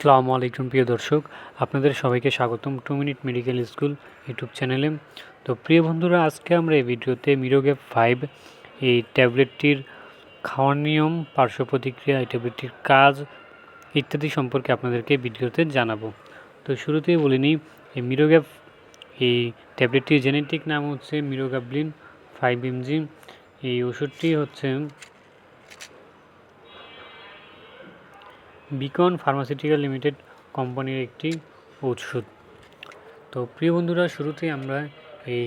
আসসালামু আলাইকুম প্রিয় দর্শক, আপনাদের সবাইকে স্বাগতম two minute medical school YouTube চ্যানেলে তো প্রিয় বন্ধুরা, আজকে আমরা এই ভিডিওতে মিরোগ্যাপ ফাইভ এই ট্যাবলেটটির খাওয়ার নিয়ম, পার্শ্ব প্রতিক্রিয়া, এই ট্যাবলেটটির কাজ ইত্যাদি সম্পর্কে আপনাদেরকে ভিডিওতে জানাব। তো শুরুতেই বলে নিই, এই মিরোগ্যাপ এই ট্যাবলেটটির জেনেটিক নাম হচ্ছে মিরোগ্যাবলিন ফাইভ এমজি এই ওষুধটি হচ্ছে বিকন ফার্মাসিউটিক্যাল লিমিটেড কোম্পানির একটি ওষুধ। তো প্রিয় বন্ধুরা শুরুতেই আমরা এই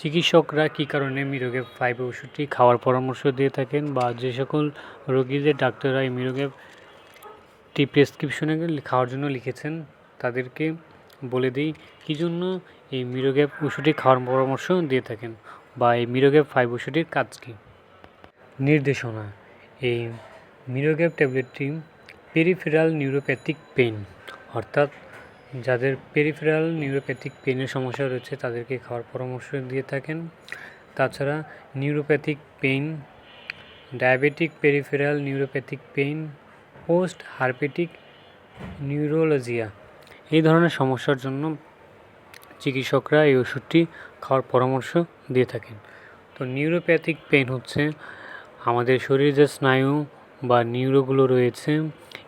চিকিৎসকরা কী কারণে মিরোগ্যাপ ফাইভ ওষুধটি খাওয়ার পরামর্শ দিয়ে থাকেন বা যে সকল রোগীদের ডাক্তাররা এই মিরোগ্যাপটি প্রেসক্রিপশনে খাওয়ার জন্য লিখেছেন, তাদেরকে বলে দিই কী জন্য এই মিরোগ্যাপ ওষুধটি খাওয়ার পরামর্শ দিয়ে থাকেন বা এই মিরোগ্যাপ ফাইভ ওষুধটির কাজ কী। নির্দেশনা, এই মিরোগ্যাপ ট্যাবলেটটি পেরিফেরাল নিউরোপ্যাথিক পেন অর্থাৎ যাদের পেরিফেরাল নিউরোপ্যাথিক পেনের সমস্যা রয়েছে, তাদেরকে খাওয়ার পরামর্শ দিয়ে থাকেন। তাছাড়া neuropathic pain diabetic peripheral neuropathic pain post herpetic neuralgia এই ধরনের সমস্যার জন্য চিকিৎসকরা এই ওষুধটি খাওয়ার পরামর্শ দিয়ে থাকেন। তো নিউরোপ্যাথিক পেন হচ্ছে আমাদের শরীরে যে স্নায়ু বা নিউরোগুলো রয়েছে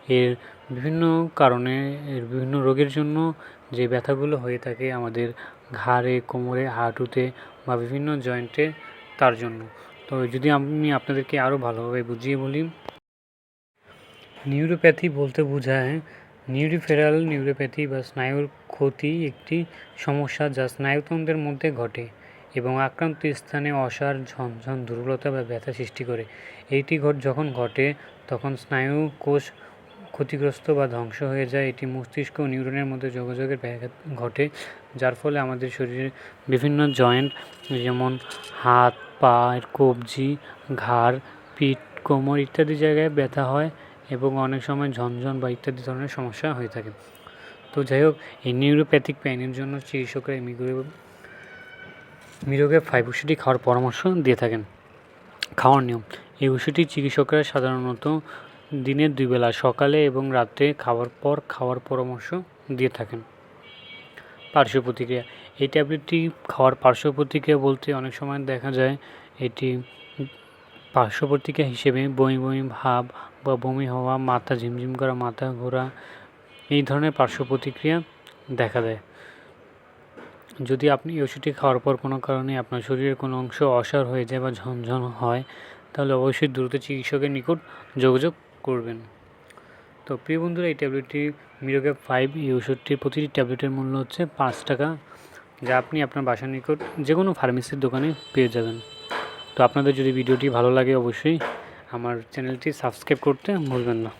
এর বিভিন্ন কারণে, এর বিভিন্ন রোগের জন্য যে ব্যথাগুলো হয়ে থাকে আমাদের ঘাড়ে, কোমরে, হাঁটুতে বা বিভিন্ন জয়েন্টে, তার জন্য। তো যদি আমি আপনাদেরকে আরও ভালোভাবে বুঝিয়ে বলি, নিউরোপ্যাথি বলতে বোঝায় নিউরিফেরাল নিউরোপ্যাথি বা স্নায়ুর ক্ষতি একটি সমস্যা যা স্নায়ুতন্ত্রের মধ্যে ঘটে এবং আক্রান্ত স্থানে অসার, ঝনঝন, দুর্বলতা বা ব্যথা সৃষ্টি করে। এইটি ঘট যখন ঘটে, তখন স্নায়ু কোষ ক্ষতিগ্রস্ত বা ধ্বংস হয়ে যায় এটি মস্তিষ্ক ও নিউরনের মধ্যে যোগাযোগের ব্যাঘাত ঘটে, যার ফলে আমাদের শরীরে বিভিন্ন জয়েন্ট যেমন হাত, পায়ের কবজি, ঘাড়, পিঠ, কোমর ইত্যাদি জায়গায় ব্যথা হয় এবং অনেক সময় ঝনঝন বা ইত্যাদি ধরনের সমস্যা হয়ে থাকে। তো যাই হোক, এই নিউরোপ্যাথিক পেনের জন্য চিকিৎসকরা মিগুলো মিরোগে ফাইভ ওষুধটি খাওয়ার পরামর্শ দিয়ে থাকেন। খাওয়ার নিয়ম, এই ওষুধটি চিকিৎসকরা সাধারণত দিনের দুই বেলা, সকালে এবং রাত্রে খাওয়ার পর খাওয়ার পরামর্শ দিয়ে থাকেন। পার্শ্ব প্রতিক্রিয়া। এই ট্যাবলেটটি খাওয়ার পার্শ্ব প্রতিক্রিয়া বলতে অনেক সময় দেখা যায় এটি পার্শ্ব প্রতিক্রিয়া হিসেবে বমি বমি ভাব বা বমি হওয়া, মাথা ঝিমঝিম করা, মাথা ঘোরা, এই ধরনের পার্শ্ব প্রতিক্রিয়া দেখা দেয়। যদি আপনি ওষুধটি খাওয়ার পর কোনো কারণে আপনার শরীরের কোনো অংশ অসার হয়ে যায় বা ঝনঝন হয়, তাহলে অবশ্যই দ্রুত চিকিৎসকের নিকট যোগাযোগ করবেন। তো প্রিয় বন্ধুরা, এই ট্যাবলেটটি মিরোগ্যাপ ফাইভ এই ওষুধটির প্রতিটি ট্যাবলেটের মূল্য হচ্ছে পাঁচ টাকা, যা আপনি আপনার বাসার নিকট যে কোনো ফার্মেসির দোকানে পেয়ে যাবেন। তো আপনাদের যদি ভিডিওটি ভালো লাগে, অবশ্যই আমার চ্যানেলটি সাবস্ক্রাইব করতে ভুলবেন না।